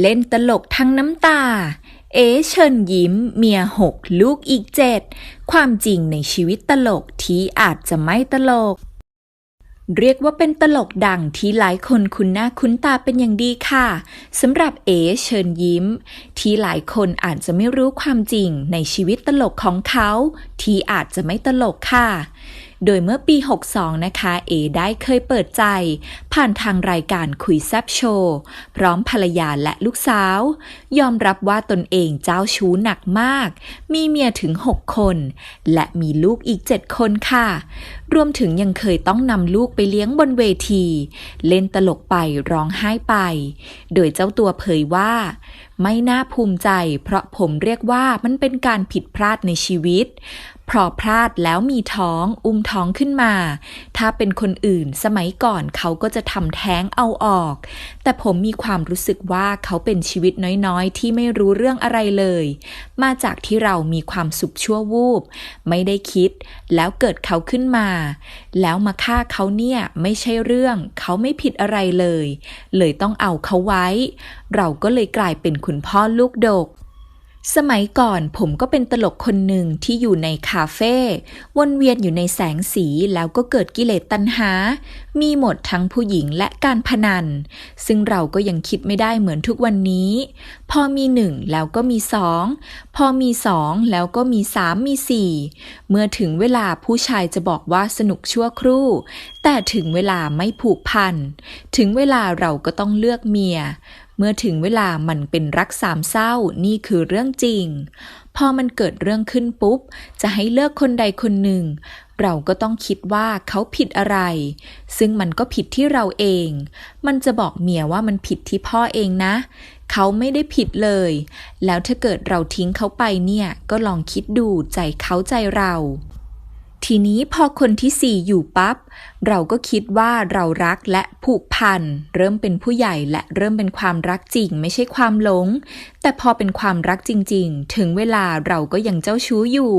เล่นตลกทั้งน้ำตา เอ๋เชิญยิ้ม เมียหกลูกอีกเจ็ด ความจริงในชีวิตตลกที่อาจจะไม่ตลก เรียกว่าเป็นตลกดังที่หลายคนคุ้นหน้าคุ้นตาเป็นอย่างดีค่ะสำหรับเอ๋เชิญยิ้ม ที่หลายคนอาจจะไม่รู้ความจริงในชีวิตตลกของเขา ที่อาจจะไม่ตลกค่ะโดยเมื่อปี 62 นะคะ เอได้เคยเปิดใจ ผ่านทางรายการคุยแซบโชว์ พร้อมภรรยาและลูกสาว ยอมรับว่าตนเองเจ้าชู้หนักมาก มีเมียถึง 6 คน และมีลูกอีก 7 คนค่ะ รวมถึงยังเคยต้องนำลูกไปเลี้ยงบนเวที เล่นตลกไปร้องไห้ไป โดยเจ้าตัวเผยว่า ไม่น่าภูมิใจ เพราะผมเรียกว่ามันเป็นการผิดพลาดในชีวิต พราะพลาดแล้วมีท้องอุ้มท้องขึ้นมา ถ้าเป็นคนอื่นสมัยก่อนเขาก็จะทำแท้งเอาออก แต่ผมมีความรู้สึกว่าเขาเป็นชีวิตน้อยๆ ที่ไม่รู้เรื่องอะไรเลย มาจากที่เรามีความสุขชั่ววูบ ไม่ได้คิด แล้วเกิดเขาขึ้นมา แล้วมาฆ่าเขาเนี่ยไม่ใช่เรื่องเขาไม่ผิดอะไรเลย เลยต้องเอาเขาไว้ เราก็เลยกลายเป็นคุณพ่อลูกดก สมัยก่อนผมก็เป็นตลกคนหนึ่งที่อยู่ในคาเฟ่วนเวียนอยู่ในแสงสีแล้วก็เกิดกิเลสตัณหา มีหมดทั้งผู้หญิงและการพนัน ซึ่งเราก็ยังคิดไม่ได้เหมือนทุกวันนี้ พอมีหนึ่งแล้วก็มีสองพอมีสองแล้วก็มีสามมีสี่เมื่อถึงเวลาผู้ชายจะบอกว่าสนุกชั่วครู่ แต่ถึงเวลาไม่ผูกพัน ถึงเวลาเราก็ต้องเลือกเมีย เมื่อถึงเวลามันเป็นรักสามเศร้านี่คือเรื่องจริง พอมันเกิดเรื่องขึ้นปุ๊บ จะให้เลือกคนใดคนหนึ่ง เราก็ต้องคิดว่าเขาผิดอะไร ซึ่งมันก็ผิดที่เราเอง มันจะบอกเมียว่ามันผิดที่พ่อเองนะ เขาไม่ได้ผิดเลย แล้วถ้าเกิดเราทิ้งเขาไปเนี่ย ก็ลองคิดดูใจเขาใจเรา ทีนี้พอคนที่สี่อยู่ปับ๊บเราก็คิดว่าเรารักและผูกพัน เริ่มเป็นผู้ใหญ่และเริ่มเป็นความรักจริง ไม่ใช่ความหลง แต่พอเป็นความรักจริงๆ ถึงเวลาเราก็ยังเจ้าชู้อยู่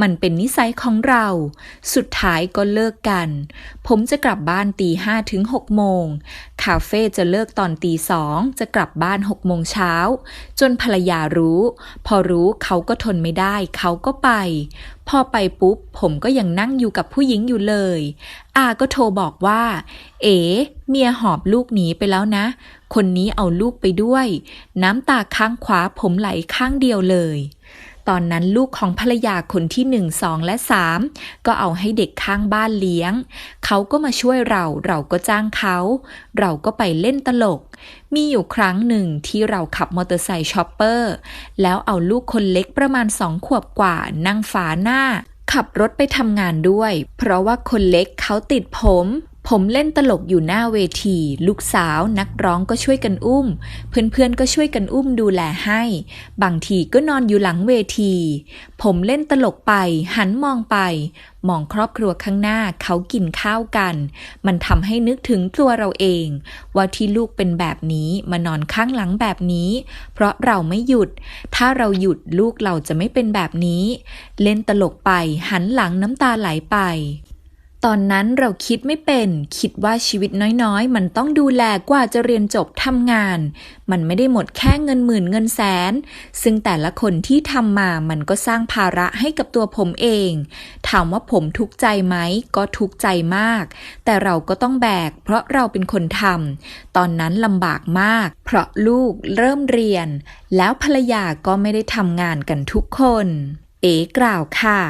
มันเป็นนิสัยของเรา สุดท้ายก็เลิกกัน ผมจะกลับบ้านตีห้าถึงหกโมง คาเฟ่จะเลิกตอนตีสองจะกลับบ้านหกโมงเช้า จนภรรยารู้ พอรู้เขาก็ทนไม่ได้ เขาก็ไป พอไปปุ๊บ ผมก็ยังนั่งอยู่กับผู้หญิงอยู่เลย อาก็โทรบอกว่า เอ๋ เมียหอบลูกหนีไปแล้วนะ คนนี้เอาลูกไปด้วย น้ำตาข้างขวาผมไหลข้างเดียวเลย ตอนนั้นลูกของภรรยาคนที่หนึ่งสองและสามก็เอาให้เด็กข้างบ้านเลี้ยง เขาก็มาช่วยเราเราก็จ้างเขา เราก็ไปเล่นตลก มีอยู่ครั้งหนึ่งที่เราขับมอเตอร์ไซค์ชอปเปอร์ แล้วเอาลูกคนเล็กประมาณสองขวบกว่านั่งฝาหน้าขับรถไปทำงานด้วย เพราะว่าคนเล็กเขาติดผม ผมเล่นตลกอยู่หน้าเวที ลูกสาวนักร้องก็ช่วยกันอุ้ม เพื่อนๆก็ช่วยกันอุ้มดูแลให้ บางทีก็นอนอยู่หลังเวที ผมเล่นตลกไป หันมองไป มองครอบครัวข้างหน้าเขากินข้าวกัน มันทำให้นึกถึงตัวเราเอง ว่าที่ลูกเป็นแบบนี้มานอนข้างหลังแบบนี้ เพราะเราไม่หยุด ถ้าเราหยุดลูกเราจะไม่เป็นแบบนี้ เล่นตลกไปหันหลังน้ำตาไหลไป ตอนนั้นเราคิดไม่เป็น คิดว่าชีวิตน้อยๆ มันต้องดูแลกว่าจะเรียนจบทำงาน มันไม่ได้หมดแค่เงินหมื่นเงินแสน ซึ่งแต่ละคนที่ทำมามันก็สร้างภาระให้กับตัวผมเอง ถามว่าผมทุกข์ใจไหม ก็ทุกข์ใจมาก แต่เราก็ต้องแบก เพราะเราเป็นคนทำตอนนั้นลำบากมาก เพราะลูกเริ่มเรียน แล้วภรรยาก็ไม่ได้ทำงานกันทุกคน เอ๋กล่าวค่ะ